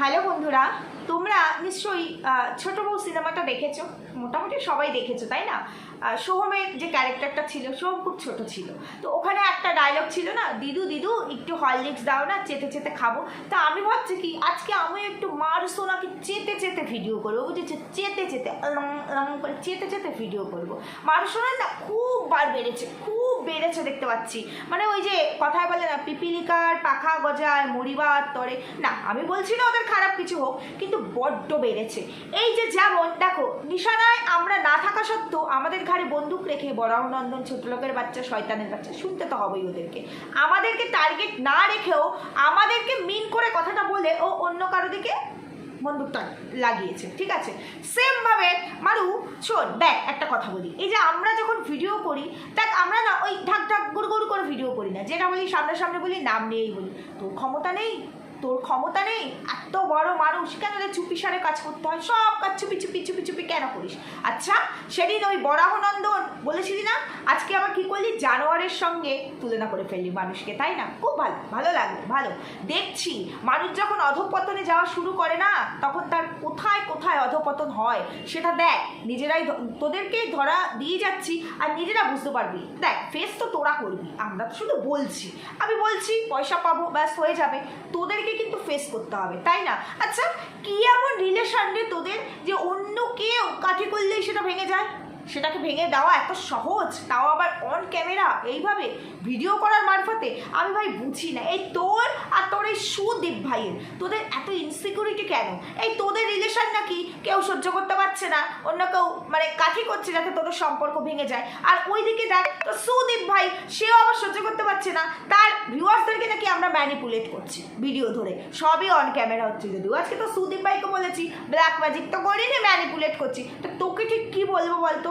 Hello বন্ধুরা, তোমরা নিশ্চয়ই ছোট বউ সিনেমাটা দেখেছ? মোটামুটি সবাই দেখেছ, তাই না? সোহমের যে ক্যারেক্টারটা ছিল, সোহম খুব ছোট ছিল। তো ওখানে একটা ডায়লগ ছিল না, দিদু দিদু, একটু হরলিক্স দাও না, চেতে চেতে খাব। তা আমি ভাবছি কি, আজকে আমি একটু মার সোনাকে চেতে চেতে ভিডিও করব, বুঝেছ? চেতে চেতে লং করে চেতে চেতে ভিডিও করব। মার সোনার না, খুব বার বেড়েছে, খুব বেড়েছে দেখতে পাচ্ছি। মানে ওই যে কথায় বলে না, পিপিলিকার পাখা গজায়, মরিবার তরে। না, আমি বলছি না ওদের খারাপ কিছু হোক, কিন্তু বড্ড বেড়েছে। এই যে যেমন, দেখো, নিশানায় আমরা না থাকা সত্ত্বেও আমাদের ঘাড়ে বন্দুক রেখে বরাহনন্দন ছোট লোকের বাচ্চা, শয়তানের বাচ্চা, শুনতে তো হবেই ওদেরকে। আমাদেরকে টার্গেট না রেখেও আমাদেরকে মিন করে কথাটা বলে ও অন্য কারও দিকে বন্দুকটা লাগিয়েছে, ঠিক আছে? সেমভাবে, মারু, শোন, দেখ, একটা কথা বলি। এই যে আমরা যখন ভিডিও করি, দেখ, আমরা না ওই ঢাক ঢাক, গুড় গুড় করে ভিডিও করি না। যেটা বলি সামনে বলি, নাম নিয়েই বলি। তো ক্ষমতা নেই? তোর ক্ষমতা নেই? এত বড় মানুষ, কেন রে চুপি সারে কাজ করতে হয়? সব কাজ চুপি চুপি চুপি চুপি কেন করিস? আচ্ছা সেদিন ওই বরাহনন্দন বলেছিলি না? আজকে আবার কি করলি? জানোয়ারের সঙ্গে তুলনা করে ফেললি মানুষকে, তাই না? খুব ভালো ভালো লাগল, ভালো। দেখছি, মানুষ যখন অধপতনে যাওয়া শুরু করে না, তখন তার কোথায় কোথায় অধপতন হয়, সেটা দেখ। নিজেরাই তোদেরকেই ধরা দিয়ে যাচ্ছি আর নিজেরা বুঝতে পারবি। দেখ ফেস তো তোরা করবি। আমরা তো শুধু বলছি। আমি বলছি, পয়সা পাবো, ব্যাস, হয়ে যাবে। তোদেরকে কিন্তু ফেস করতে হবে, তাই না? আচ্ছা কি এমন রিলেশন রে তোদের যে অন্য কেউ কাঠি করলেই সেটা ভেঙে যায়? সেটাকে ভেঙে দেওয়া এত সহজ, তাও আবার অন ক্যামেরা এইভাবে ভিডিও করার মারফতে? আমি ভাই বুঝি না। এই তোর আর তোর এই সুদীপ ভাইয়ের, তোদের এত ইনসিকিউরিটি কেন? এই তোদের রিলেশন নাকি কেউ সহ্য করতে পারছে না, অন্য কেউ মানে কাঠি করছে যাতে তোদের সম্পর্ক ভেঙে যায়। আর ওইদিকে দেখ তো সুদীপ ভাই, সেও আবার সহ্য করতে পারছে না। তার ভিউয়ার্সদেরকে নাকি আমরা ম্যানিপুলেট করছি ভিডিও ধরে। সবই অন ক্যামেরা হচ্ছে যদিও। আজকে তো সুদীপ ভাইকে বলেছি ব্ল্যাক ম্যাজিক তো করিনি ম্যানিপুলেট করছি। তো তোকে ঠিক কী বলব বলতো?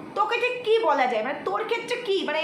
তোকে ঠিক কি বলা যায়? মানে তোর ক্ষেত্রে কি? মানে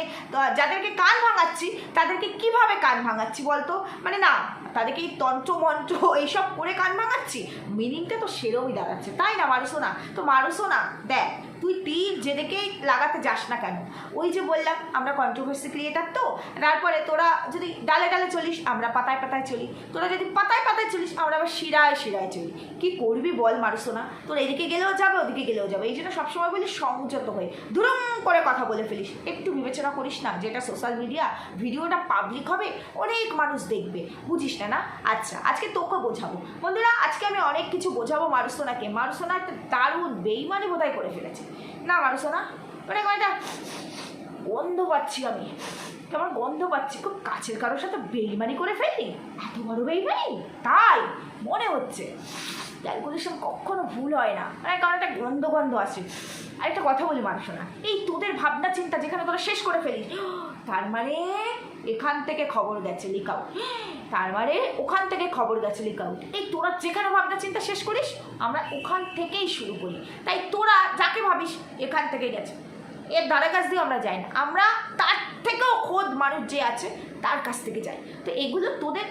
যাদেরকে কান ভাঙাচ্ছি, তাদেরকে কীভাবে কান ভাঙাচ্ছি বলতো? মানে না, তাদেরকে এই তন্ত্র, মন্ত্র এইসব করে কান ভাঙাচ্ছি? মিনিংটা তো সেরমই দাঁড়াচ্ছে। তাই না, মারুসো না? তো মারুসো না, দেখ, তুই তীর যেদিকেই লাগাতে যাস না কেন, ওই যে বললাম, আমরা কন্ট্রোভার্সি ক্রিয়েটার তো, তারপরে তোরা যদি ডালে ডালে চলিস, আমরা পাতায় পাতায় চলি। তোরা যদি পাতায় পাতায় চলিস, আমরা আবার শিরায় শিরায় চলি। কি করবি বল, মারুসো না? তোর এদিকে গেলেও যাবে, ওদিকে গেলেও যাবে। এই জন্য সবসময় বলি সংযত হয়ে। ধুরুম করে কথা বলে ফেলিস। একটু বিবেচনা করিস না, যেটা সোশ্যাল মিডিয়া ভিডিওটা পাবলিক হবে, অনেক মানুষ দেখবে। বুঝিস না না? আচ্ছা আজকে তোকে বোঝাবো। বন্ধুরা, আজকে আমি অনেক কিছু বোঝাবো মারুসোনাকে। মারুসোনা একটা দারুণ বেইমানি বোধহয় করে ফেলেছে। না মারুসোনা মানে একটা গন্ধ পাচ্ছি আমি। কেমন গন্ধ পাচ্ছি? খুব কাছের কারোর সাথে বেইমানি করে ফেলি এত বড় বেইমানি? তাই, মনে হচ্ছে। ক্যালকুলেশন কখনো ভুল হয় না। মানে কারণ একটা গন্ধ গন্ধ আছে। আরেকটা কথা বলি মানুষ না এই তোদের ভাবনা চিন্তা যেখানে তোরা শেষ করে ফেলিস। তার মানে এখান থেকে খবর গেছে লিক আউট তার মানে ওখান থেকে খবর গেছে লিক আউট এই তোরা যেখানে ভাবনা চিন্তা শেষ করিস, আমরা ওখান থেকেই শুরু করি। তাই তোরা যাকে ভাবিস, এখান থেকে গেছে। এর ধারে কাছ দিয়ে আমরা যাই না। আমরা তার থেকেও খোদ মানুষ যে আছে, তার কাছ থেকে যাই। তো এগুলো তোদের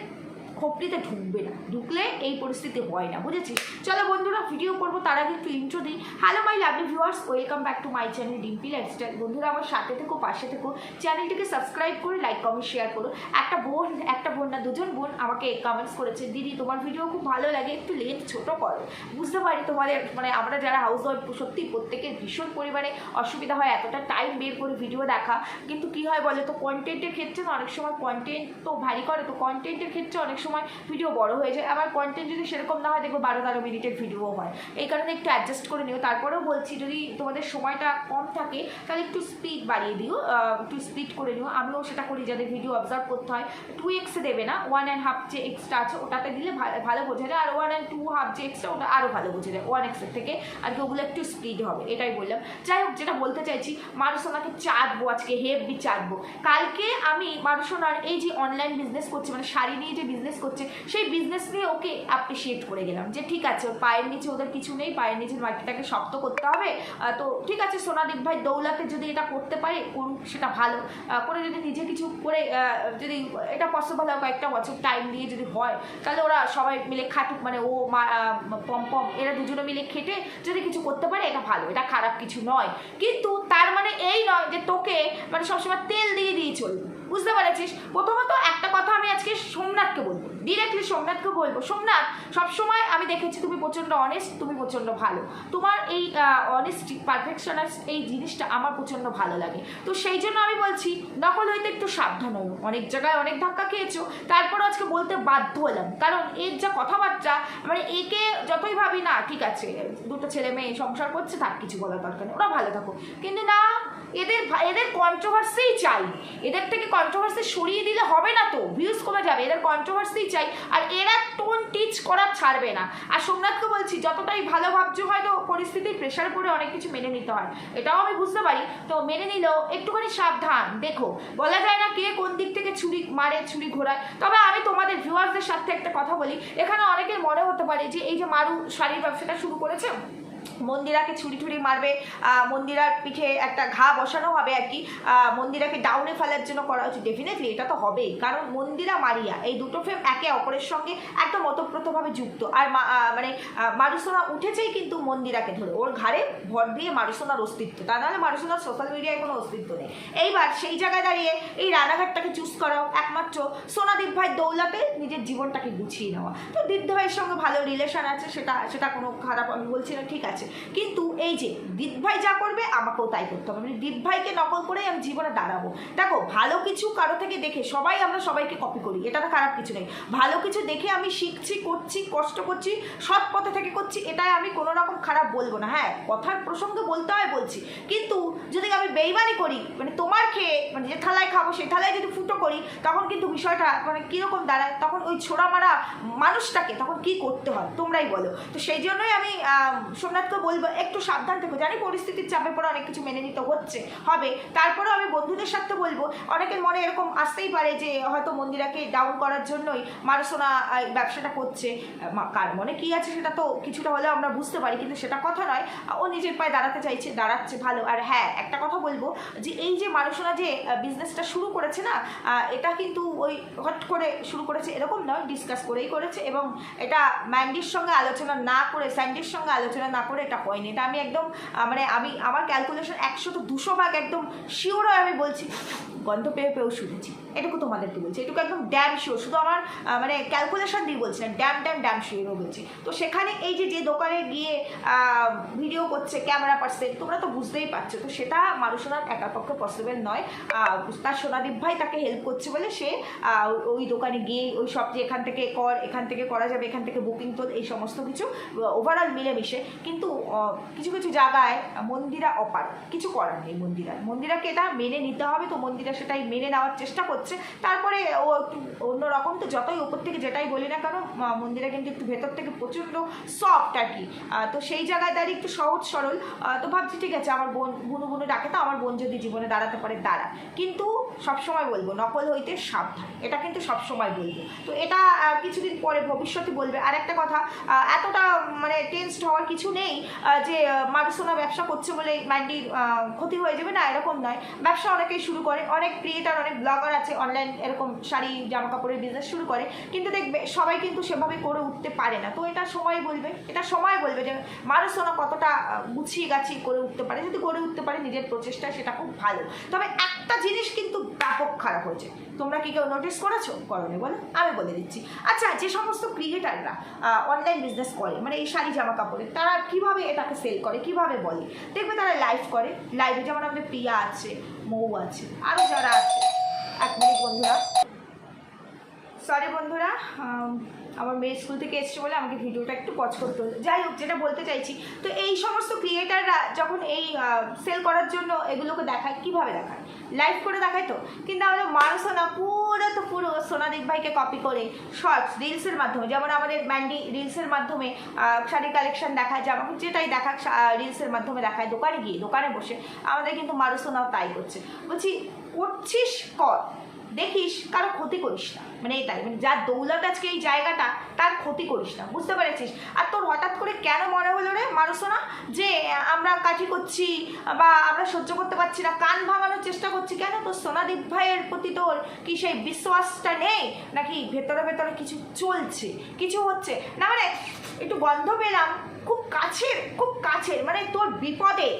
খোপড়িতে ঢুকবে না। ঢুকলে এই পরিস্থিতি হয় না, বুঝেছিস? চলো বন্ধুরা ভিডিও করব, তার আগে একটু ইন্ট্রো দিই। Hello my lovely viewers welcome back to my channel Dimpy lifestyle বন্ধুরা, আমার সাথে থেকো, পাশে থেকো। চ্যানেলটিকে সাবস্ক্রাইব করে লাইক কমেন্ট শেয়ার করো। একটা বোন একটা বোন না, দুজন বোন আমাকে কমেন্টস করেছে, দিদি, তোমার ভিডিও খুব ভালো লাগে, একটু লেন্থ ছোট করো। বুঝতে পারি তোমাদের মানে আমরা যারা হাউস ওয়াইফ সত্যি প্রত্যেকের ভীষণ পরিমাণে অসুবিধা হয়, এতটা টাইম বের করে ভিডিও দেখা। কিন্তু কি হয় বলে তো কন্টেন্টের ক্ষেত্রে অনেক সময় কন্টেন্ট তো ভারী করে, তো কন্টেন্টের ক্ষেত্রে অনেক সময় ভিডিও বড় হয়ে যায়। আবার কন্টেন্ট যদি সেরকম না হয়, দেখব বারো তেরো মিনিটের ভিডিও হয়। এই কারণে একটু অ্যাডজাস্ট করে নিও। তারপরেও বলছি, যদি তোমাদের সময়টা কম থাকে, তাহলে একটু স্পিড বাড়িয়ে দিও। একটু স্পিড করে নিও। আমিও সেটা করি, যাদের ভিডিও অবজার্ভ করতে হয়। টু এক্সে দেবে না ওয়ান অ্যান্ড হাফ যে এক্সট্রা আছে, ওটাতে দিলে ভালো বোঝা যায়। আর ওয়ান অ্যান্ড টু হাফ যে এক্সট্রা ওটা আরও ভালো বোঝা যায়। ওয়ান এক্সের থেকে আর কি, ওগুলো একটু স্পিড হবে। এটাই বললাম। যাই হোক, যেটা বলতে চাইছি, মারুসোনাকে চাটবো আজকে, হেভি চাটবো কালকে আমি মারুসোনার এই যে অনলাইন বিজনেস করছি মানে শাড়ি নিয়ে যে বিজনেস করছে সেই বিজনেস নিয়ে ওকে অ্যাপ্রিসিয়েট করে গেলাম যে ঠিক আছে ওর পায়ের নিচে ওদের কিছু নেই পায়ের নিচের মাটিটাকে শক্ত করতে হবে তো ঠিক আছে সোনাদীপ ভাই দৌলাতে যদি এটা করতে পারে করুক সেটা ভালো। করে যদি নিজে কিছু করে যদি এটা পসিবল হয় কয়েকটা বছর টাইম দিয়ে যদি হয় তাহলে ওরা সবাই মিলে খাটুক মানে ও মা আহ, পম পম এরা দুজনে মিলে খেটে যদি কিছু করতে পারে এটা ভালো এটা খারাপ কিছু নয়। কিন্তু তার মানে এই নয় যে তোকে মানে সবসময় তেল দিয়ে দিয়ে চলবে। বুঝতে পেরেছিস? প্রথমত একটা কথা আমি আজকে সোমনাথকে বলব। ডিরেক্টলি সোমনাথকে বলব। সোমনাথ, সবসময় আমি দেখেছি তুমি প্রচণ্ড অনেস্ট তুমি প্রচণ্ড ভালো। তোমার এই অনেস্টি পারফেকশনাস এই জিনিসটা আমার প্রচণ্ড ভালো লাগে। তো সেই জন্য আমি বলছি, নকল হইতে একটু সাবধান হও। অনেক জায়গায় অনেক ধাক্কা খেয়েছো তারপর আজকে বলতে বাধ্য হলাম। কারণ এর যা কথাবার্তা মানে একে যতই ভাবি না, ঠিক আছে, দুটো ছেলে মেয়ে সংসার করছে, তার কিছু বলার দরকার নেই, ওরা ভালো থাকুক। কিন্তু না, এদের এদের কন্ট্রোভার্সিই চাই। এদের থেকে কন্ট্রোভার্সি সরিয়ে দিলে হবে না তো। কমে যাবে, এদের কন্ট্রোভার্সিই চাই। আর এরা টোন টিচ করা ছাড়বে না। আর সোমনাথকে বলছি, যতটাই ভালো ভাবছ হয়তো পরিস্থিতির প্রেশার পড়ে অনেক কিছু মেনে নিতে হয়। এটাও আমি বুঝতে পারি। তো মেনে নিলেও একটুখানি সাবধান। দেখো, বলা যায় না কে কোন দিক থেকে ছুরি মারে, ছুরি ঘোরায়। তবে আমি তোমাদের ভিউয়ার্সদের সাথে একটা কথা বলি। এখানে অনেকের মনে হতে পারে যে এই যে মারু শাড়ির ব্যবসাটা শুরু করেছে মন্দিরাকে ছুরি ছুরি মারবে মন্দিরার পিঠে একটা ঘা বসানো হবে আর কি মন্দিরাকে ডাউনে ফেলার জন্য করা হচ্ছে ডেফিনেটলি এটা তো হবেই, কারণ মন্দিরা মারিয়া, এই দুটো ফ্রেম একে অপরের সঙ্গে একদম ওতপ্রোতভাবে যুক্ত। আর মানে মারুসোনা উঠেছেই কিন্তু মন্দিরাকে ধরে। ওর ঘাড়ে ভর দিয়ে মারুসোনার অস্তিত্ব, তা নাহলে মারুসোনার সোশ্যাল মিডিয়ায় কোনো অস্তিত্ব নেই। এইবার সেই জায়গায় দাঁড়িয়ে এই রানাঘাটটাকে চুজ করাও একমাত্র সোনাদীপ ভাই দৌলাতে নিজের জীবনটাকে গুছিয়ে নেওয়া। তো দীপ্ত ভাইয়ের সঙ্গে ভালো রিলেশন আছে, সেটা সেটা কোনো খারাপ আমি বলছি না, ঠিক আছে। কিন্তু এই যে দীপ ভাই যা করবে আমাকেও তাই করতে হবে। মানে দীপ ভাইকে নকল করেই আমি জীবনে দাঁড়াবো। দেখো ভালো কিছু কারও থেকে দেখে সবাই আমরা সবাইকে কপি করি এটা তো খারাপ কিছু নেই। ভালো কিছু দেখে আমি শিখছি করছি কষ্ট করছি সৎ পথে থেকে করছি এটাই আমি কোনো রকম খারাপ বলব না। হ্যাঁ কথার প্রসঙ্গে বলতে হয় বলছি। কিন্তু যদি আমি বেইমানি করি মানে তোমার খেয়ে মানে যে থালায় খাব সেই থালায় যদি ফুটো করি তখন কিন্তু বিষয়টা মানে কীরকম দাঁড়ায়? তখন ওই ছোড়া মারা মানুষটাকে তখন কি করতে হয়? তোমরাই বলো। তো সেই জন্যই আমি আহ, সোমনাথকে বলব একটু সাবধান থেকো। জানি পরিস্থিতির চাপে পড়ে অনেক কিছু মেনে নিতে হচ্ছে হবে। তারপরেও আমি বন্ধুদের সাথে বলব অনেকের মনে এরকম আসতেই পারে যে হয়তো মন্দিরাকে ডাউন করার জন্যই মারসোনা আহ, ব্যবসাটা করছে। কার মনে কি আছে সেটা তো কিছুটা হলেও আমরা বুঝতে পারি কিন্তু সেটা কথা নয়। ও নিজের পায়ে দাঁড়াতে চাইছে দাঁড়াচ্ছে ভালো। আর হ্যাঁ একটা কথা বলব যে এই যে মারসোনা যে বিজনেসটা শুরু করেছে না এটা কিন্তু ওই হট করে শুরু করেছে এরকম নয় ডিসকাস করেই করেছে এবং এটা ম্যান্ডির সঙ্গে আলোচনা না করে স্যান্ডির সঙ্গে আলোচনা না করে এটা হয়নি এটা আমি একদম মানে আমি আমার ক্যালকুলেশন একশো তো দুশো ভাগ একদম শিওর হয়ে আমি বলছি, গন্ধ পেয়ে পেয়েও শুনেছি। এটুকু তোমাদেরকে বলছি, এটুকু একদম ড্যাম শিওর শুধু আমার মানে ক্যালকুলেশন দিয়ে বলছি না ড্যাম ড্যাম ড্যাম শিওরও বলছি। তো সেখানে এই যে যে দোকানে গিয়ে ভিডিও করছে ক্যামেরা পার্সেন তোমরা তো বুঝতেই পারছ, তো সেটা মারুসোনার একার পক্ষে পসিবল নয় তার সোনাদীপ ভাই তাকে হেল্প করছে বলে সে ওই দোকানে গিয়ে ওই সব যে এখান থেকে কর, এখান থেকে করা যাবে, এখান থেকে বুকিং তোল এই সমস্ত কিছু ওভারঅল মিলেমিশে। কিন্তু কিছু কিছু জায়গায় মন্দিরা অপার, কিছু করার নেই মন্দিরার মন্দিরাকে এটা মেনে নিতে হবে, তো মন্দিরা সেটাই মেনে নেওয়ার চেষ্টা করছে। তারপরে ও একটু অন্যরকম, তো যতই ওপর থেকে যেটাই বলি না কেন মন্দিরা কিন্তু একটু ভেতর থেকে প্রচণ্ড সফট আর কি। তো সেই জায়গায় দাঁড়িয়ে একটু সহজ সরল। তো ভাবছি ঠিক আছে, আমার বোন বুনু বুনু ডাকে তো, আমার বোন যদি জীবনে দাঁড়াতে পারে দাঁড়া কিন্তু সবসময় বলব, নকল হইতে সাবধান। এটা কিন্তু সবসময় বলব। তো এটা কিছুদিন পরে ভবিষ্যতে বলবে। আর একটা কথা এতটা মানে টেনসড হওয়ার কিছু নেই। যে মারুসোনা ব্যবসা করছে বলে মাইন্ডির ক্ষতি হয়ে যাবে, না, এরকম নয়। ব্যবসা অনেকেই শুরু করে, অনেক ক্রিয়েটার অনেক ব্লগার আছে অনলাইন এরকম শাড়ি জামা কাপড়ের বিজনেস শুরু করে, কিন্তু দেখবে, সবাই কিন্তু সেভাবে করে উঠতে পারে না। তো এটা সময় বলবে, এটা সময় বলবে যে মারুসোনা কতটা গুছিয়ে গাছিয়ে করে উঠতে পারে। যদি করে উঠতে পারে, নিজের প্রচেষ্টা সেটা খুব ভালো। তবে একটা জিনিস কিন্তু ব্যাপক খারাপ হয়েছে। তোমরা কি কেউ নোটিস করেছ? করনি বলো, আমি বলে দিচ্ছি। আচ্ছা যে সমস্ত ক্রিয়েটাররা অনলাইন বিজনেস করে মানে এই শাড়ি জামা কাপড়ের তারা কীভাবে এটাকে সেল করে, কীভাবে বলে? দেখবে তারা লাইভ করে। লাইভে যেমন আমাদের প্রিয়া আছে, মৌ আছে আরও যারা আছে। এক মিনিট বন্ধুরা। সরি বন্ধুরা আমার মেয়ে স্কুল থেকে এসছে বলে আমাকে ভিডিওটা একটু পজ করতে হলো। যাই হোক, যেটা বলতে চাইছি, তো এই সমস্ত ক্রিয়েটাররা যখন এই সেল করার জন্য এগুলোকে দেখায়, কীভাবে দেখায়? লাইভ করে দেখায় তো? কিন্তু আমাদের মানুষও না পুরো তো পুরো সোনাদীপ ভাইকে কপি করে শর্টস রিলসের মাধ্যমে, যেমন আমাদের ম্যান্ডি রিলসের মাধ্যমে শাড়ি কালেকশন দেখায় জামা যেটাই দেখাক রিলসের মাধ্যমে দেখায়, দোকানে গিয়ে, দোকানে বসে, আমাদের কিন্তু মারুসোনাও তাই করছে। বলছি, করছিস কর। দেখিস, কারও ক্ষতি করিস না। মানে এটাই মানে যার দৌলত আজকে এই জায়গাটা, তার ক্ষতি করিস না। বুঝতে পেরেছিস? আর তোর হঠাৎ করে কেন মনে হলো রে? মানুষ না, যে আমরা কাঠি করছি বা আমরা সহ্য করতে পারছি না, কান ভাঙানোর চেষ্টা করছি, কেন তোর সোনাদীপ ভাইয়ের প্রতি তোর কি সেই বিশ্বাসটা নেই? নাকি ভেতরে ভেতরে কিছু চলছে, কিছু হচ্ছে? না মানে একটু গন্ধ পেলাম, খুব কাছের খুব কাছের মানে তোর বিপদে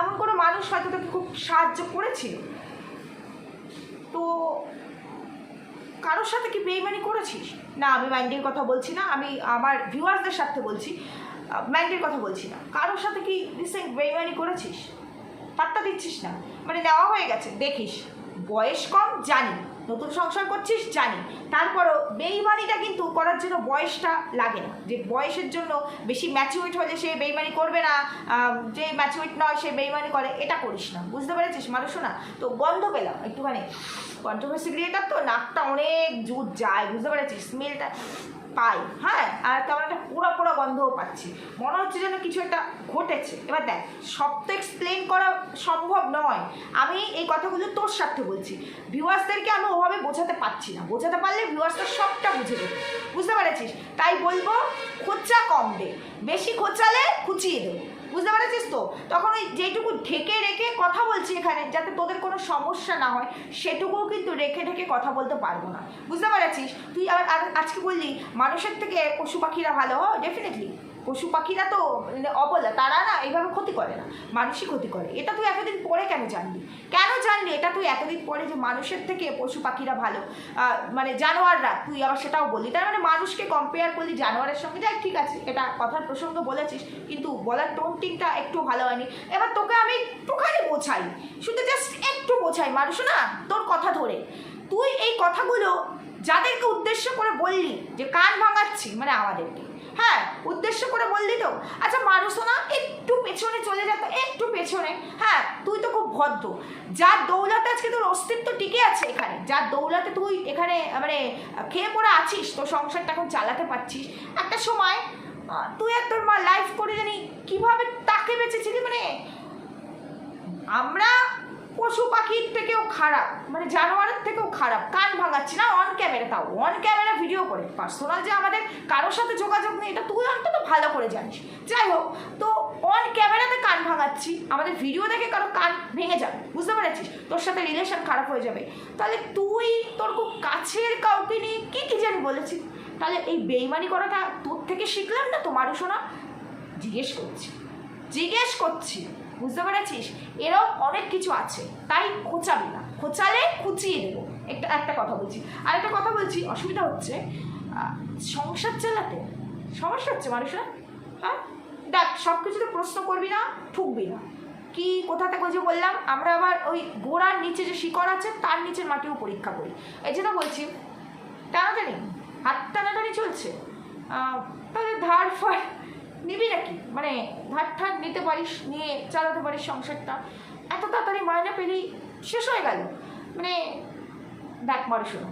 এমন কোনো মানুষ হয়তো তোকে খুব সাহায্য করেছিল। তো কারোর সাথে কি বেইমানি করেছিস? না, আমি মাইন্ডের কথা বলছি না, আমি আমার ভিউয়ার্সদের সাথে বলছি মাইন্ডের কথা বলছি না। কারোর সাথে কি রিসেন্ট বেইমানি করেছিস? পাত্তা দিচ্ছিস না। মানে নেওয়া হয়ে গেছে, দেখিস। বয়স কম, জানি নতুন সংসার করছিস? জানি। তারপরও বেইমানিটা কিন্তু করার জন্য বয়সটা লাগে না। যে বয়সের জন্য বেশি ম্যাচিউরিট হলে সে বেইমানি করবে না যে ম্যাচিউরিট নয় সে বেইমানি করে, এটা করিস না। বুঝতে পেরেছিস? মানুষ না তো গন্ধ পেলাম একটুখানি। কন্ট্রোভার্সি ক্রিয়েটার তো নাকটা অনেক জুত যায়, বুঝতে পেরেছিস? স্মেলটা পাই। হ্যাঁ আর তেমন একটা পুরো পুরো গন্ধও পাচ্ছি। মনে হচ্ছে যেন কিছু একটা ঘটেছে। এবার দেখ, সব তো এক্সপ্লেন করা সম্ভব নয়। আমি এই কথাগুলো তোর সাথে বলছি। ভিউয়ার্সদেরকে আমি ওভাবে বোঝাতে পারছি না। বোঝাতে পারলে ভিউয়ার্সদের সবটা বুঝে দেবে। বুঝতে পেরেছিস? তাই বলব, খোঁচা কম দে। বেশি খোঁচালে খুচিয়ে দে বুঝতে পারছিস তো? তখন ওই যেটুকু ঢেকে রেখে কথা বলছি এখানে, যাতে তোদের কোনো সমস্যা না হয়, সেটুকুও কিন্তু রেখে ঢেকে কথা বলতে পারব না। বুঝতে পারছিস? তুই আর- আজকে বললি, মানুষের থেকে পশু পাখিরা ভালো ডেফিনেটলি পশু পাখিরা তো মানে অবলা, তারা না এইভাবে ক্ষতি করে না, মানুষই ক্ষতি করে। এটা তুই এতদিন পরে কেন জানলি? কেন জানলি? এটা তুই এতদিন পরে যে মানুষের থেকে পশু পাখিরা ভালো মানে জানোয়াররা, তুই আবার সেটাও বললি। তার মানে মানুষকে কম্পেয়ার করলি জানোয়ারের সঙ্গে। যাক ঠিক আছে, এটা কথার প্রসঙ্গ বলেছিস, কিন্তু বলার টোনটিংটা একটু ভালো হয়নি। এবার তোকে আমি একটুখানি বোঝাই। শুধু জাস্ট একটু বোঝাই, মানুষ না, তোর কথা ধরে। তুই এই কথাগুলো যাদেরকে উদ্দেশ্য করে বললি যে কান ভাঙাচ্ছি মানে আমাদেরকে হ্যাঁ উদ্দেশ্য করে বললি তো। আচ্ছা মানুষ না একটু পেছনে চলে যেত একটু পেছনে। হ্যাঁ তুই তো খুব ভদ্র। যার দৌলতে আজকে তোর অস্তিত্ব টিকে আছে এখানে, যার দৌলতে তুই এখানে মানে খেয়ে পড়ে আছিস, তোর সংসারটা এখন চালাতে পারছিস। একটা সময় তুই আর তোর মা লাইফ করে জানি কীভাবে তাকে বেঁচেছিলি মানে আমরা পশু পাখির থেকেও খারাপ মানে জানোয়ারের থেকেও খারাপ, কান ভাঙাচ্ছি না অন ক্যামেরা তাও অন ক্যামেরা ভিডিও করে পার্সোনাল যে আমাদের কারোর সাথে যোগাযোগ নেই, এটা তুই অন্তত ভালো করে জানিস। যাই হোক, তো অন ক্যামেরাতে কান ভাঙাচ্ছি, আমাদের ভিডিও দেখে কারও কান ভেঙে যাবে, বুঝতে পেরেছিস? তোর সাথে রিলেশন খারাপ হয়ে যাবে। তাহলে তুই তোর খুব কাছের কাউকে নিয়ে কী কী জানি বলেছিস? তাহলে এই বেইমানি করাটা তোর থেকে শিখলাম না তো মানুষও না জিজ্ঞেস করছি জিজ্ঞেস করছি। বুঝতে পেরেছিস? এরকম অনেক কিছু আছে। তাই খোঁচাবি না। খোঁচালে খুঁচিয়ে দেবো। একটা একটা কথা বলছি। আর একটা কথা বলছি, অসুবিধা হচ্ছে সংসার চালাতে সমস্যা হচ্ছে মানুষের? হ্যাঁ? দেখ সব কিছুতে প্রশ্ন করবি না, ঠুকবি না। কি, কোথা থেকে যে বললাম, আমরা আবার ওই গোড়ার নিচে যে শিকড় আছে, তার নিচের মাটিও পরীক্ষা করি। এই জন্য বলছি, টানাটানি, হাত টানাটানি চলছে। তাহলে ধার ফার নিবি নাকি? মানে ধার ঠার নিতে পারিস, নিয়ে চালাতে পারিস সংসারটা। এত তাড়াতাড়ি মায়না পেলেই শেষ হয়ে গেল। মানে দেখ মারে শোনো,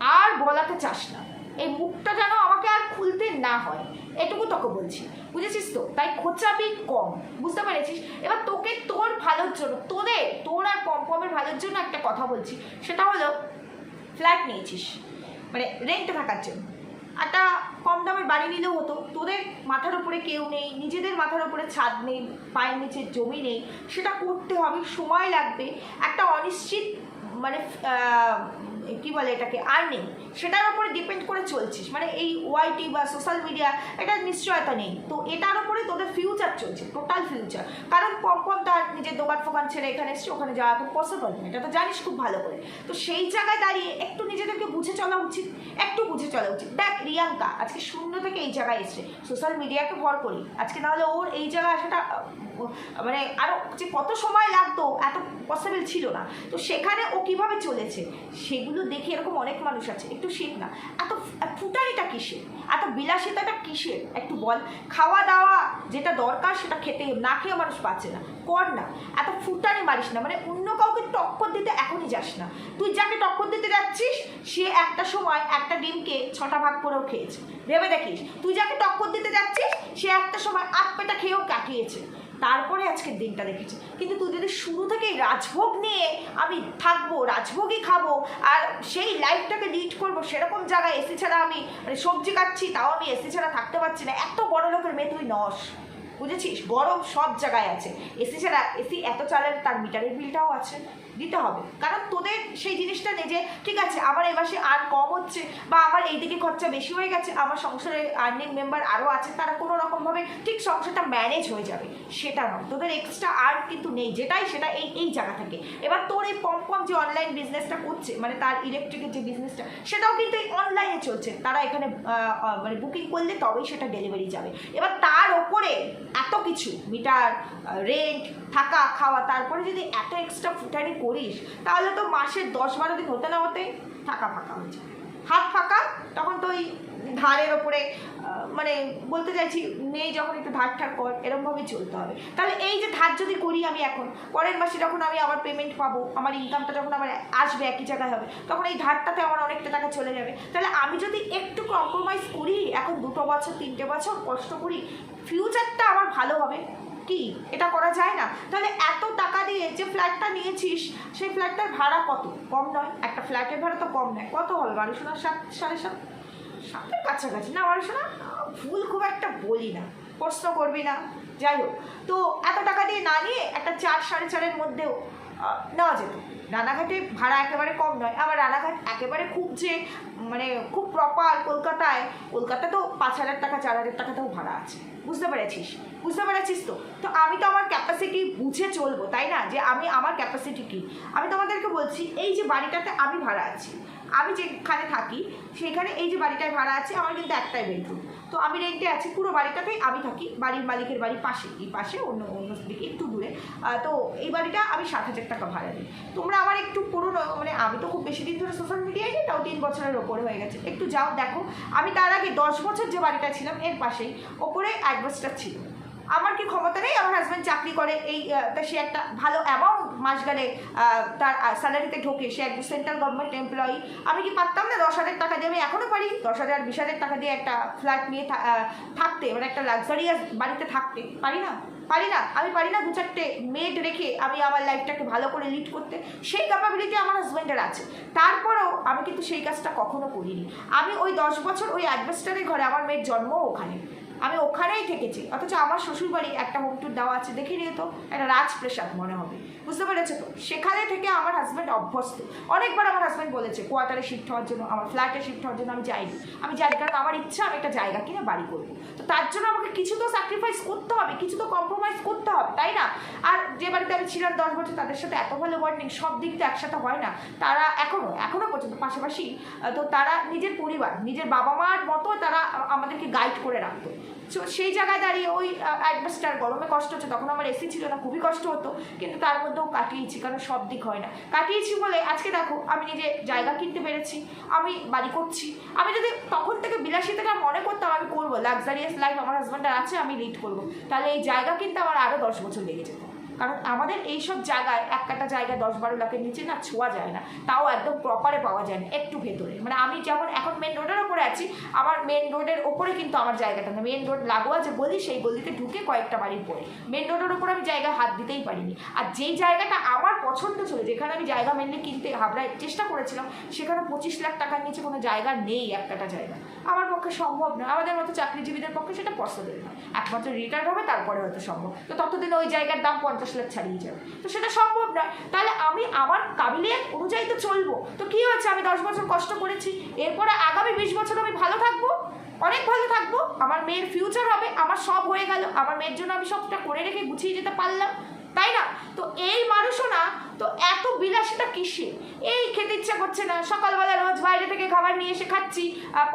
আর বলাতে চাস না। এই মুখটা যেন আমাকে আর খুলতে না হয়। এটুকু তোকে বলছি। বুঝেছিস তো? তাই খোঁচাবি কম। বুঝতে পেরেছিস? এবার তোকে তোর ভালোর জন্য, তোদের, তোর আর পম্পমের ভালোর জন্য একটা কথা বলছি। সেটা হলো ফ্ল্যাট নিয়েছিস। মানে রেন্টে থাকার জন্য। একটা কম দামের বাড়ি নিলেও হতো। তোদের মাথার উপরে কেউ নেই, নিজেদের মাথার উপরে ছাদ নেই, পায়ের নিচের জমি নেই, সেটা করতে হবে, সময় লাগবে। একটা অনিশ্চিত মানে কি বলে এটাকে আর্নিং সেটার উপরে ডিপেন্ড করে চলছিস। মানে এই ওয়াইটি বা সোশ্যাল মিডিয়া এটা নিশ্চয়তা নেই। তো এটার উপরে তোদের ফিউচার চলছে টোটাল ফিউচার কারণ পম্পম তার নিজের দোকান ফোকান ছেড়ে এখানে এসছে, ওখানে যাওয়া এখন পসিবল না। এটা তো জানিস খুব ভালো করে। তো সেই জায়গায় দাঁড়িয়ে একটু নিজেদেরকে বুঝে চলা উচিত, একটু বুঝে চলা উচিত। দেখ, রিয়াঙ্কা, আজকে শূন্য থেকে এই জায়গায় এসছে। সোশ্যাল মিডিয়াকে ভর করি। আজকে নাহলে ওর এই জায়গায় আসাটা মানে আরও যে কত সময় লাগতো, এত পসিবল ছিল না। তো সেখানে ও কীভাবে চলেছে? সেগুলো দেখে এরকম অনেক মানুষ আছে। একটু শিখ না। এত ফুটানিটা কিসের? এত বিলাসিতাটা কিসের? একটু বল। খাওয়া দাওয়া যেটা দরকার সেটা খেতে না খেয়ে মানুষ পাচ্ছে না। কর না। এত ফুটানি মারিস না। মানে অন্য কাউকে টক্কর দিতে এখনই যাস না। তুই যাকে টক্কর দিতে যাচ্ছিস, সে একটা সময় একটা ডিমকে ছটা ভাগ করেও খেয়েছে। ভেবে দেখিস। তুই যাকে টক্কর দিতে যাচ্ছিস, সে একটা সময় আট পেটা খেয়েও কাটিয়েছে। তারপরে আজকের দিনটা দেখেছি। কিন্তু তুই যদি শুরু থেকেই রাজভোগ নিয়ে আমি থাকব, রাজভোগই খাব, আর সেই লাইফটাকে লিড করব, সেরকম জায়গায় এসি ছাড়া আমি মানে সবজি কাটছি তাও আমি এসি ছাড়া থাকতে পারছি না। এত বড় লোকের মেয়ে তুই নস, বুঝেছিস? গরম সব জায়গায় আছে। এসি ছাড়া এসি এত চালের, তার মিটারের বিলটাও আছে। দিতে হবে। কারণ তোদের সেই জিনিসটা নেই যে, ঠিক আছে, আমার এই মাসে আর কম হচ্ছে বা আমার এই দিকে খরচা বেশি হয়ে গেছে, আমার সংসারে আর্নিং মেম্বার আরও আছে, তারা কোনো রকমভাবে ঠিক সংসারটা ম্যানেজ হয়ে যাবে। সেটা নয়। তোদের এক্সট্রা আর কিন্তু নেই, যেটাই সেটা এই এই জায়গা থেকে। এবার তোর এই পম পম যে অনলাইন বিজনেসটা করছে মানে তার ইলেকট্রিকের যে বিজনেসটা সেটাও কিন্তু এই অনলাইনে চলছে। তারা এখানে মানে বুকিং করলে তবেই সেটা ডেলিভারি যাবে। এবার তার ওপরে এত কিছু মিটার রেন্ট থাকা, খাওয়া, তারপরে যদি এত এক্সট্রা ফুটানি করিস, তাহলে তো মাসের দশ বারো দিন হতে না হতেই থাকা ফাঁকা হয়ে যায়। হাত ফাঁকা, তখন তো ওই ধারের ওপরে মানে বলতে চাইছি, নেই যখন একটু ধার ঠার কর, এরমভাবেই চলতে হবে। তাহলে এই যে ধার যদি করি আমি এখন, পরের মাসে যখন আমি আবার পেমেন্ট পাবো, আমার ইনকামটা যখন আমার আসবে একই জায়গায় হবে, তখন এই ধারটাতে আমার অনেকটা টাকা চলে যাবে। তাহলে আমি যদি একটু কম্প্রোমাইজ করি, এখন দুটো বছর, তিনটে বছর কষ্ট করি ফিউচারটা আমার ভালো হবে। কি এটা করা যায় না। তাহলে এত টাকা দিয়ে যে ফ্ল্যাটটা নিয়েছিস, সেই ফ্ল্যাটটার ভাড়া কত? কম নয়। একটা ফ্ল্যাটের ভাড়া তো কম নয়। কত হল? বারো সোনা সাত, সাড়ে সাত? সাতের কাছাকাছি। না বারো সোনা ভুল খুব একটা বলি না। প্রশ্ন করবি না। যাই হোক। তো এত টাকা দিয়ে না নিয়ে একটা চার, সাড়ে চারের মধ্যেও নেওয়া যেত। রানাঘাটে ভাড়া একেবারে কম নয়, আবার রানাঘাট একেবারে খুব যে মানে খুব প্রপার কলকাতায়, কলকাতা তো পাঁচ হাজার টাকা, চার হাজার টাকাতেও ভাড়া আছে। বুঝতে পেরেছিস? বুঝতে পেরেছিস তো? তো আমি তো আমার ক্যাপাসিটি বুঝে চলবো, তাই না? যে আমি, আমার ক্যাপাসিটি কী? আমি তোমাদেরকে বলছি, এই যে বাড়িটাতে আমি ভাড়া আছি, আমি যেখানে থাকি, সেখানে এই যে বাড়িটায় ভাড়া আছে, আমার কিন্তু একটাই বেডরুম তো আমি রেন্টে আছি, পুরো বাড়িটাতেই আমি থাকি। বাড়ির মালিকের বাড়ির পাশে, এই পাশে, অন্য অন্য দিকে, একটু দূরে। তো এই বাড়িটা আমি সাত হাজার টাকা ভাড়া দিই। তোমরা আমার একটু পুরনো মানে আমি তো খুব বেশি দিন ধরে সোশ্যাল মিডিয়ায় নেই তাও তিন বছরের ওপরে হয়ে গেছে। একটু যাও, দেখো। আমি তার আগে দশ বছর যে বাড়িটা ছিলাম, এর পাশেই, ওপরে অ্যাডভাস্টার ছিল। আমার কি ক্ষমতা নেই? আমার হাজব্যান্ড চাকরি করে, এই সে একটা ভালো অ্যামাউন্ট মাস গেলে তার স্যালারিতে ঢোকে। সে একজন সেন্ট্রাল গভর্নমেন্ট এমপ্লয়ি আমি কি পারতাম না দশ হাজার টাকা দিয়ে? আমি এখনও পারি। দশ হাজার, বিশ হাজার টাকা দিয়ে একটা ফ্ল্যাট নিয়ে থাকতে মানে একটা লাক্সারিয়াস বাড়িতে থাকতে। পারি না? পারি না? আমি পারি না দু চারটে মেড রেখে আমি আমার লাইফটাকে ভালো করে লিড করতে। সেই ক্যাপাবিলিটি আমার হাজব্যান্ডের আছে। তারপরেও আমি কিন্তু সেই কাজটা কখনো করিনি। আমি ওই দশ বছর ওই অ্যাডভেস্টারের ঘরে আমার মেয়ের জন্মও ওখানে। আমি ওখানেই থেকেছি। অথচ আমার শ্বশুরবাড়ি একটা হোম ট্যুর দেওয়া আছে, দেখে নিয়ে তো, একটা রাজপ্রাসাদ মনে হবে। বুঝতে পেরেছ তো? সেখানে থেকে আমার হাজব্যান্ড অভ্যস্ত। অনেকবার আমার হাজব্যান্ড বলেছে কোয়ার্টারে শিফট হওয়ার জন্য, আমার ফ্ল্যাটে শিফট হওয়ার জন্য আমি যাইনি। আমি যাই কারণ আমার ইচ্ছা, আমি একটা জায়গা কিনে বাড়ি করব। তো তার জন্য আমাকে কিছু তো স্যাক্রিফাইস করতে হবে, কিছু তো কম্প্রোমাইজ করতে হবে, তাই না? আর যে বাড়িতে আমি ছিলাম দশ বছর, তাদের সাথে এত ভালো বন্ডিং সব দিক তো একসাথে হয় না। তারা এখনও এখনও পর্যন্ত, পাশাপাশি তো তারা নিজের পরিবার, নিজের বাবা মার মতো তারা আমাদেরকে গাইড করে রাখতো। সেই জায়গায় দাঁড়িয়ে ওই অ্যাডভেস্টার গরমে কষ্ট হচ্ছে। তখন আমার এসি ছিল না, খুবই কষ্ট হতো, কিন্তু তার মধ্যেও কাটিয়েছি, কারণ সব দিক হয় না। কাটিয়েছি বলে আজকে দেখো, আমি নিজে জায়গা কিনতে পেরেছি, আমি বাড়ি করছি। আমি যদি তখন থেকে বিলাসিতাটা মনে করতাম, আমি করব লাক্সারিয়াস লাইফ আমার হাজব্যান্ডের আছে, আমি লিড করব। তাহলে এই জায়গা কিনতে আমার আরও দশ বছর লেগে যেত। কারণ আমাদের এইসব জায়গায় এক একটা জায়গায় দশ বারো লাখের নিচে না ছোঁয়া যায় না। তাও একদম প্রপারে পাওয়া যায় না, একটু ভেতরে। মানে আমি যেমন এখন মেন রোডের ওপরে আছি, আমার মেন রোডের ওপরে কিন্তু আমার জায়গাটা না। মেন রোড লাগোয়া যে গলি, সেই গলিতে ঢুকে কয়েকটা বাড়ির পরে মেন রোডের ওপরে আমি জায়গায় হাত দিতেই পারিনি। আর যেই জায়গাটা আমার পছন্দ ছিল, যেখানে আমি জায়গা মেনলি কিনতে হাবড়ায় চেষ্টা করেছিলাম, সেখানে পঁচিশ লাখ টাকার নিচে কোনো জায়গা নেই একটা জায়গা আমার পক্ষে সম্ভব নয় আমাদের মতো চাকরিজীবীদের পক্ষে সেটা পসিবল নয় একমাত্র রিটায়ার হবে, তারপরে হয়তো সম্ভব। তো ততদিনে ওই জায়গার দাম পঞ্চাশ লাখ ছাড়িয়ে যাবে তো সেটা সম্ভব নয়। তাহলে আমি আমার কাবিলিয়ত অনুযায়ী তো চলবো। তো কী হয়েছে আমি দশ বছর কষ্ট করেছি। এরপরে আগামী বিশ বছর আমি ভালো থাকব? অনেক ভালো থাকব। আমার মেয়ের ফিউচার হবে, আমার সব হয়ে গেল। আমার মেয়ের জন্য আমি সবটা করে রেখে গুছিয়ে যেতে পারলাম। তাই না? তো এই মানুষও না তো এত বিলাসিতা কিসে এই খেতে ইচ্ছা করছে না। সকালবেলা রোজ বাইরে থেকে খাবার নিয়ে এসে খাচ্ছি।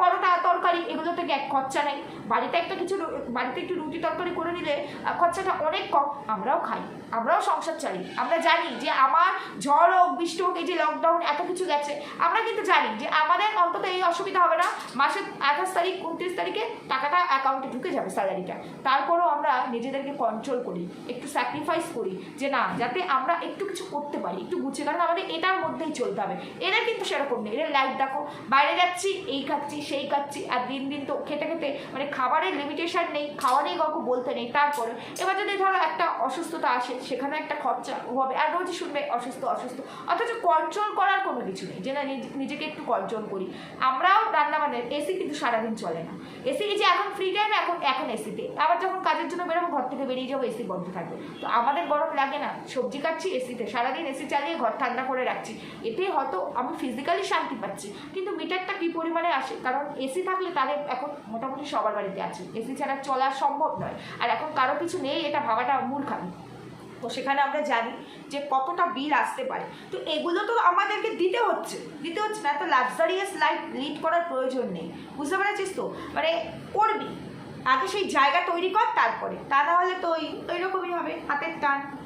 পরোটা, তরকারি, এগুলো থেকে এক খরচা নেই। বাড়িতে একটা কিছু বাড়িতে একটু রুটি তরকারি করে নিলে খরচাটা অনেক কম। আমরাও খাই, আমরাও সংসার চালি। আমরা জানি যে আমার ঝড় হোক, বৃষ্টি হোক, এই যে লকডাউন এত কিছু গেছে। আমরা কিন্তু জানি যে আমাদের অন্তত এই অসুবিধা হবে না। মাসের আঠাশ তারিখ, উনত্রিশ তারিখে টাকাটা অ্যাকাউন্টে ঢুকে যাবে স্যালারিটা তারপরেও আমরা নিজেদেরকে কন্ট্রোল করি, একটু স্যাক্রিফাইস করি যে না, যাতে আমরা একটু কিছু করতে পারি, একটু গুছিয়ে, কারণ আমাদের এটার মধ্যেই চলতে হবে। এরা কিন্তু সেরকম নেই, এদের লাইফ দেখো, বাইরে যাচ্ছি, এই খাচ্ছি, সেই খাচ্ছি, আর দিন দিন তো খেতে খেতে মানে খাবারের লিমিটেশন নেই, খাওয়া নেই কাউকে বলতে নেই, তারপরে এবার যদি ধরো একটা অসুস্থতা আসে, সেখানে একটা খরচা হবে, আর রোজ শুনবে অসুস্থ অসুস্থ, অথচ কন্ট্রোল করার কোনো কিছু নেই, যে না নিজেকে একটু কন্ট্রোল করি। আমরাও রান্না মানে এসি কিন্তু সারাদিন চলে না। এসি এই যে এখন ফ্রি টাইম এখন এখন এসিতে আবার যখন কাজের জন্য বেরোবো, ঘর থেকে বেরিয়ে যাব এসি বন্ধ থাকবে। তো আমাদের গরম লাগে না, সবজি কাটছি এসিতে সারাদিন এসি চালিয়ে ঘর ঠান্ডা করে রাখছি। এতে হয়তো আমি ফিজিক্যালি শান্তি পাচ্ছি। কিন্তু মিটারটা কী পরিমাণে আসে? কারণ এসি থাকলে তাদের এখন মোটামুটি সবার বাড়িতে আছে। এসি ছাড়া চলা সম্ভব নয়। আর এখন কারও কিছু নেই, এটা ভাবাটা মূর্খামি। তো সেখানে আমরা জানি যে কতটা বিল আসতে পারে। তো এগুলো তো আমাদেরকে দিতে হচ্ছে। দিতে হচ্ছে না, এত লাক্সারিয়াস লাইফ লিড করার প্রয়োজন নেই। বুঝতে পেরেছিস তো? মানে করবি। আগে সেই জায়গা তৈরি কর তারপরে। তা না হলে তো ওই ওই রকমই হবে। হাতের টান।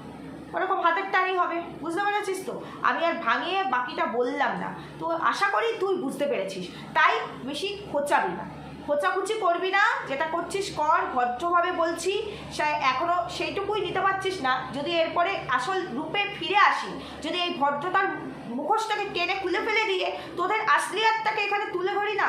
ওরকম হাতের টানই হবে, বুঝতে পেরেছিস তো? আমি আর ভাঙিয়ে বাকিটা বললাম না। তো আশা করি তুই বুঝতে পেরেছিস। তাই বেশি খোঁচাবি না। খোঁচাখুচি করবি না, যেটা করছিস কর, ভদ্রভাবে বলছি, সে এখনও সেইটুকুই নিতে পারছিস না। যদি এরপরে আসল রূপে ফিরে আসি, যদি এই ভদ্রতার মুখোশটাকে টেনে খুলে ফেলে দিয়ে তোদের আসলিয়াতটাকে এখানে তুলে ধরি না,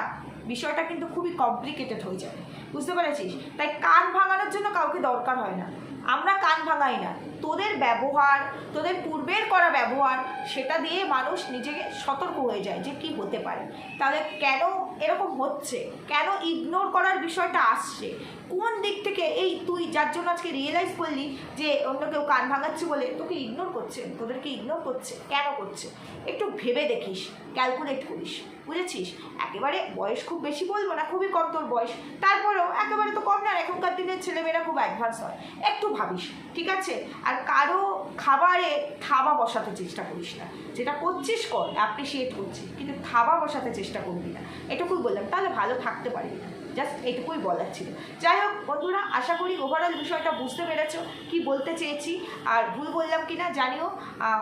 বিষয়টা কিন্তু খুবই কমপ্লিকেটেড হয়ে যাবে বুঝতে পেরেছিস? তাই কান ভাঙানোর জন্য কাউকে দরকার হয় না। আমরা কান ভাঙাই না। তোদের ব্যবহার, তোদের পূর্বের করা ব্যবহার, সেটা দিয়ে মানুষ নিজেকে সতর্ক হয়ে যায় যে কি হতে পারে। তাহলে কেন এরকম হচ্ছে? কেন ইগনোর করার বিষয়টা আসছে? কোন দিক থেকে এই তুই যার জন্য আজকে রিয়েলাইজ করলি যে অন্য কেউ কান ভাঙাচ্ছে বলে তোকে ইগনোর করছে, তোদেরকে ইগনোর করছে, কেন করছে? একটু ভেবে দেখিস ক্যালকুলেট করিস, বুঝেছিস? একেবারে বয়স খুব বেশি বলব না, খুবই কম তোর বয়স। তারপরেও একেবারে তো কম না, এখনকার দিনের ছেলেমেয়েরা খুব অ্যাডভান্স হয়। একটু ভাবিস, ঠিক আছে? আর কারও খাবারে থাবা বসাতে চেষ্টা করিস না। যেটা করছিস কর অ্যাপ্রিসিয়েট করছিস, কিন্তু থাবা বসাতে চেষ্টা করবি না। এটুকুই বললাম, তাহলে ভালো থাকতে পারবি না জাস্ট এটুকুই বলার ছিল। যাই হোক, বন্ধুরা, আশা করি ওভারঅল বিষয়টা বুঝতে পেরেছ কি বলতে চেয়েছি। আর ভুল বললাম কি না জানিও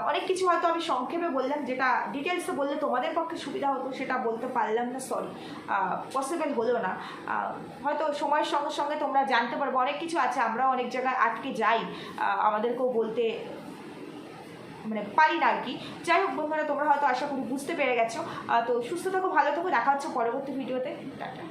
অনেক কিছু হয়তো আমি সংক্ষেপে বললাম, যেটা ডিটেলসে বললে তোমাদের পক্ষে সুবিধা হতো, সেটা বলতে পারলাম না সরি পসিবল হলো না। হয়তো সময়ের সঙ্গে সঙ্গে তোমরা জানতে পারব, অনেক কিছু আছে আমরা অনেক জায়গায় আটকে যাই। আমাদেরকেও বলতে মানে পারি না আর কি। যাই হোক, বন্ধুরা, তোমরা হয়তো আশা করি বুঝতে পেরে গেছো। তো সুস্থ থাকো, ভালো থাকো, দেখা হচ্ছে পরবর্তী ভিডিওতে টাটা।